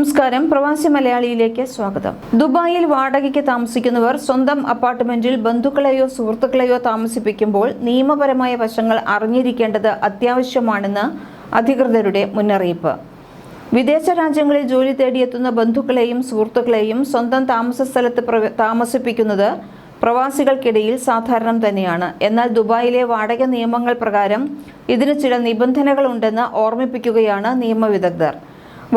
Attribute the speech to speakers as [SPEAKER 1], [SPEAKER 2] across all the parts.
[SPEAKER 1] നമസ്കാരം. പ്രവാസി മലയാളിയിലേക്ക് സ്വാഗതം. ദുബായിൽ വാടകയ്ക്ക് താമസിക്കുന്നവർ സ്വന്തം അപ്പാർട്ട്മെന്റിൽ ബന്ധുക്കളെയോ സുഹൃത്തുക്കളെയോ താമസിപ്പിക്കുമ്പോൾ നിയമപരമായ വശങ്ങൾ അറിഞ്ഞിരിക്കേണ്ടത് അത്യാവശ്യമാണെന്ന് അധികൃതരുടെ മുന്നറിയിപ്പ്. വിദേശ രാജ്യങ്ങളിൽ ജോലി തേടിയെത്തുന്ന ബന്ധുക്കളെയും സുഹൃത്തുക്കളെയും സ്വന്തം താമസ സ്ഥലത്ത് താമസിപ്പിക്കുന്നത് പ്രവാസികൾക്കിടയിൽ സാധാരണം തന്നെയാണ്. എന്നാൽ ദുബായിലെ വാടക നിയമങ്ങൾ പ്രകാരം ഇതിന് ചില നിബന്ധനകളുണ്ടെന്ന് ഓർമ്മിപ്പിക്കുകയാണ് നിയമവിദഗ്ധർ.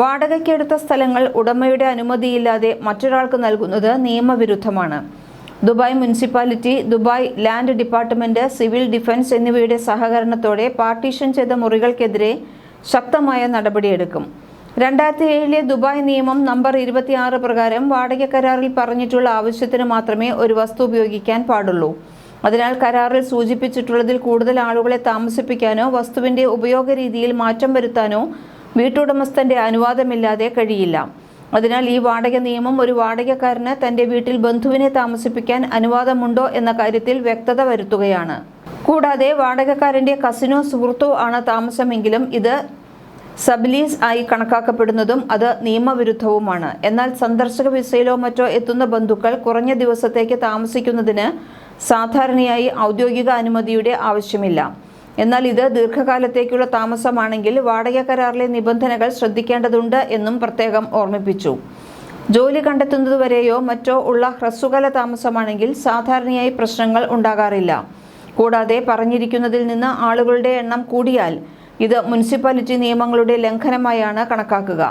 [SPEAKER 1] വാടകയ്ക്കെടുത്ത സ്ഥലങ്ങൾ ഉടമയുടെ അനുമതിയില്ലാതെ മറ്റൊരാൾക്ക് നൽകുന്നത് നിയമവിരുദ്ധമാണ്. Dubai municipality Dubai land department civil defence എന്നിവയുടെ സഹകരണത്തോടെ പാർട്ടീഷൻ ചെയ്ത മുറികൾക്കെതിരെ ശക്തമായ നടപടിയെടുക്കും. രണ്ടായിരത്തി ഏഴിലെ ദുബായ് നിയമം നമ്പർ ഇരുപത്തിയാറ് പ്രകാരം വാടക കരാറിൽ പറഞ്ഞിട്ടുള്ള ആവശ്യത്തിന് മാത്രമേ ഒരു വസ്തു ഉപയോഗിക്കാൻ പാടുള്ളൂ. അതിനാൽ കരാറിൽ സൂചിപ്പിച്ചിട്ടുള്ളതിൽ കൂടുതൽ ആളുകളെ താമസിപ്പിക്കാനോ വസ്തുവിന്റെ ഉപയോഗ രീതിയിൽ മാറ്റം വരുത്താനോ വീട്ടുടമസ്ഥന്റെ അനുവാദമില്ലാതെ കഴിയില്ല. അതിനാൽ ഈ വാടക നിയമം ഒരു വാടകക്കാരന് തന്റെ വീട്ടിൽ ബന്ധുവിനെ താമസിപ്പിക്കാൻ അനുവാദമുണ്ടോ എന്ന കാര്യത്തിൽ വ്യക്തത വരുത്തുകയാണ്. കൂടാതെ വാടകക്കാരന്റെ കസിനോ സുഹൃത്തോ ആണ് താമസമെങ്കിലും ഇത് സബ്ലീസ് ആയി കണക്കാക്കപ്പെടുന്നതും അത് നിയമവിരുദ്ധവുമാണ്. എന്നാൽ സന്ദർശക വിസയിലോ മറ്റോ എത്തുന്ന ബന്ധുക്കൾ കുറഞ്ഞ ദിവസത്തേക്ക് താമസിക്കുന്നതിന് സാധാരണയായി ഔദ്യോഗിക അനുമതിയുടെ ആവശ്യമില്ല. എന്നാൽ ഇത് ദീർഘകാലത്തേക്കുള്ള താമസമാണെങ്കിൽ വാടക കരാറിലെ നിബന്ധനകൾ ശ്രദ്ധിക്കേണ്ടതുണ്ട് എന്നും പ്രത്യേകം ഓർമ്മിപ്പിച്ചു. ജോലി കണ്ടെത്തുന്നതുവരെയോ മറ്റോ ഉള്ള ഹ്രസ്വകാല താമസമാണെങ്കിൽ സാധാരണയായി പ്രശ്നങ്ങൾ ഉണ്ടാകാറില്ല. കൂടാതെ പറഞ്ഞിരിക്കുന്നതിൽ നിന്ന് ആളുകളുടെ എണ്ണം കൂടിയാൽ ഇത് മുനിസിപ്പാലിറ്റി നിയമങ്ങളുടെ ലംഘനമായാണ് കണക്കാക്കുക.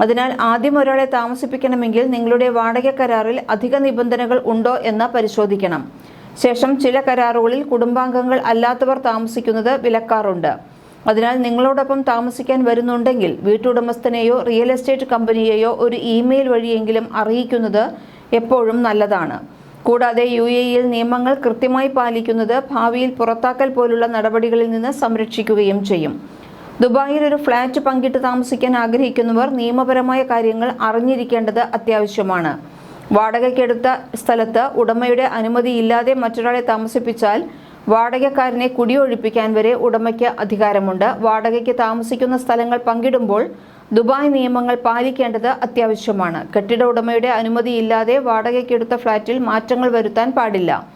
[SPEAKER 1] അതിനാൽ ആദ്യം ഒരാളെ താമസിപ്പിക്കണമെങ്കിൽ നിങ്ങളുടെ വാടക കരാറിൽ അധിക നിബന്ധനകൾ ഉണ്ടോ എന്ന് പരിശോധിക്കണം. ശേഷം ചില കരാറുകളിൽ കുടുംബാംഗങ്ങൾ അല്ലാത്തവർ താമസിക്കുന്നത് വിലക്കാറുണ്ട്. അതിനാൽ നിങ്ങളോടൊപ്പം താമസിക്കാൻ വരുന്നുണ്ടെങ്കിൽ വീട്ടുടമസ്ഥനെയോ റിയൽ എസ്റ്റേറ്റ് കമ്പനിയെയോ ഒരു ഇമെയിൽ വഴിയെങ്കിലും അറിയിക്കുന്നത് എപ്പോഴും നല്ലതാണ്. കൂടാതെ യു എ ഇയിൽ നിയമങ്ങൾ കൃത്യമായി പാലിക്കുന്നത് ഭാവിയിൽ പുറത്താക്കൽ പോലുള്ള നടപടികളിൽ നിന്ന് സംരക്ഷിക്കുകയും ചെയ്യും. ദുബായിൽ ഒരു ഫ്ളാറ്റ് പങ്കിട്ട് താമസിക്കാൻ ആഗ്രഹിക്കുന്നവർ നിയമപരമായ കാര്യങ്ങൾ അറിഞ്ഞിരിക്കേണ്ടത് അത്യാവശ്യമാണ്. വാടകയ്ക്കെടുത്ത സ്ഥലത്ത് ഉടമയുടെ അനുമതിയില്ലാതെ മറ്റൊരാളെ താമസിപ്പിച്ചാൽ വാടകക്കാരനെ കുടിയൊഴിപ്പിക്കാൻ വരെ ഉടമയ്ക്ക് അധികാരമുണ്ട്. വാടകയ്ക്ക് താമസിക്കുന്ന സ്ഥലങ്ങൾ പങ്കിടുമ്പോൾ ദുബായ് നിയമങ്ങൾ പാലിക്കേണ്ടത് അത്യാവശ്യമാണ്. കെട്ടിട ഉടമയുടെ അനുമതിയില്ലാതെ വാടകയ്ക്കെടുത്ത ഫ്ളാറ്റിൽ മാറ്റങ്ങൾ വരുത്താൻ പാടില്ല.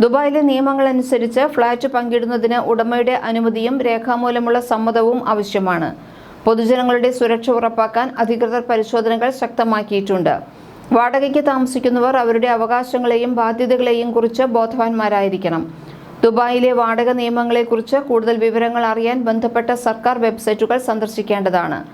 [SPEAKER 1] ദുബായിലെ നിയമങ്ങൾ അനുസരിച്ച് ഫ്ളാറ്റ് പങ്കിടുന്നതിന് ഉടമയുടെ അനുമതിയും രേഖാമൂലമുള്ള സമ്മതവും ആവശ്യമാണ്. പൊതുജനങ്ങളുടെ സുരക്ഷ ഉറപ്പാക്കാൻ അധികൃതർ പരിശോധനകൾ ശക്തമാക്കിയിട്ടുണ്ട്. വാടകയ്ക്ക് താമസിക്കുന്നവർ അവരുടെ അവകാശങ്ങളെയും ബാധ്യതകളെയും കുറിച്ച് ബോധവാന്മാരായിരിക്കണം. ദുബായിലെ വാടക നിയമങ്ങളെക്കുറിച്ച് കൂടുതൽ വിവരങ്ങൾ അറിയാൻ ബന്ധപ്പെട്ട സർക്കാർ വെബ്സൈറ്റുകൾ സന്ദർശിക്കേണ്ടതാണ്.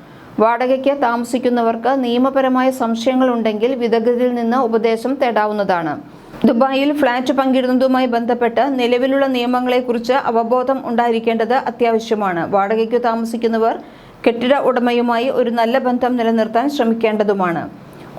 [SPEAKER 1] വാടകയ്ക്ക് താമസിക്കുന്നവർക്ക് നിയമപരമായ സംശയങ്ങളുണ്ടെങ്കിൽ വിദഗ്ധരിൽ നിന്ന് ഉപദേശം തേടാവുന്നതാണ്. ദുബായിൽ ഫ്ളാറ്റ് പങ്കിടുന്നതുമായി ബന്ധപ്പെട്ട് നിലവിലുള്ള നിയമങ്ങളെക്കുറിച്ച് അവബോധം ഉണ്ടായിരിക്കേണ്ടത് അത്യാവശ്യമാണ്. വാടകയ്ക്ക് താമസിക്കുന്നവർ കെട്ടിട ഉടമയുമായി ഒരു നല്ല ബന്ധം നിലനിർത്താൻ ശ്രമിക്കേണ്ടതുമാണ്.